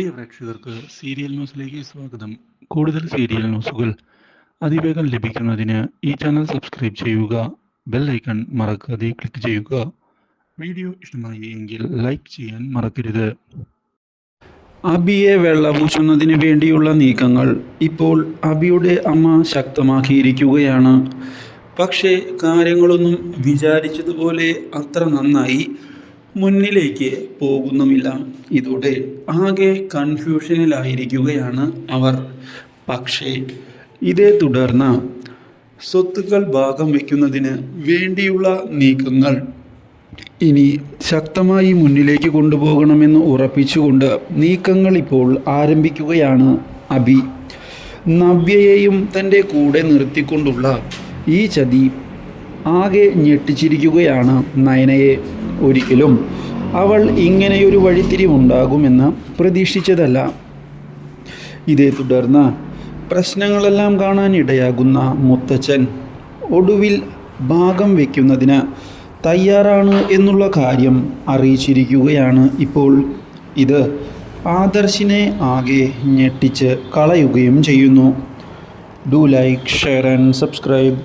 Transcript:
പ്രിയ പ്രേക്ഷകർക്ക് സീരിയൽ ന്യൂസിലേക്ക് സ്വാഗതം. കൂടുതൽ സീരിയൽ ന്യൂസുകൾ അതിവേഗം ലഭിക്കുന്നതിന് ഈ ചാനൽ സബ്സ്ക്രൈബ് ചെയ്യുക ബെൽ ഐക്കൺ മറക്കാതെ ക്ലിക്ക് ചെയ്യുക. വീഡിയോ ഇഷ്ടമായി എങ്കിൽ ലൈക്ക് ചെയ്യാൻ മറക്കരുത്. അബിയെ വെള്ളപൂശുന്നതിന് വേണ്ടിയുള്ള നീക്കങ്ങൾ ഇപ്പോൾ അബിയുടെ അമ്മ ശക്തമാക്കിയിരിക്കുകയാണ്. പക്ഷേ കാര്യങ്ങളൊന്നും വിചാരിച്ചതുപോലെ അത്ര നന്നായി മുന്നിലേക്ക് പോകുന്നുമില്ല. ഇതോടെ ആകെ കൺഫ്യൂഷനിലായിരിക്കുകയാണ് അവർ. പക്ഷേ ഇതേ തുടർന്ന് സ്വത്തുക്കൾ ഭാഗം വയ്ക്കുന്നതിന് വേണ്ടിയുള്ള നീക്കങ്ങൾ ഇനി ശക്തമായി മുന്നിലേക്ക് കൊണ്ടുപോകണമെന്ന് ഉറപ്പിച്ചുകൊണ്ട് നീക്കങ്ങൾ ഇപ്പോൾ ആരംഭിക്കുകയാണ് അബി. നവ്യയെയും തന്റെ കൂടെ നിർത്തിക്കൊണ്ടുള്ള ഈ ചതി ആകെ ഞെട്ടിച്ചിരിക്കുകയാണ് നയനയെ. ഒരിക്കലും. അവൾ ഇങ്ങനെയൊരു വഴിത്തിരിവുണ്ടാകുമെന്ന് പ്രതീക്ഷിച്ചതല്ല. ഇതേ തുടർന്ന് പ്രശ്നങ്ങളെല്ലാം കാണാൻ ഇടയാകുന്ന മുത്തച്ഛൻ ഒടുവിൽ ഭാഗം വയ്ക്കുന്നതിന് തയ്യാറാണ് എന്നുള്ള കാര്യം അറിയിച്ചിരിക്കുകയാണ് ഇപ്പോൾ. ഇത് ആദർശിനെ ആകെ ഞെട്ടിച്ച് കളയുകയും ചെയ്യുന്നു. Do like share and subscribe.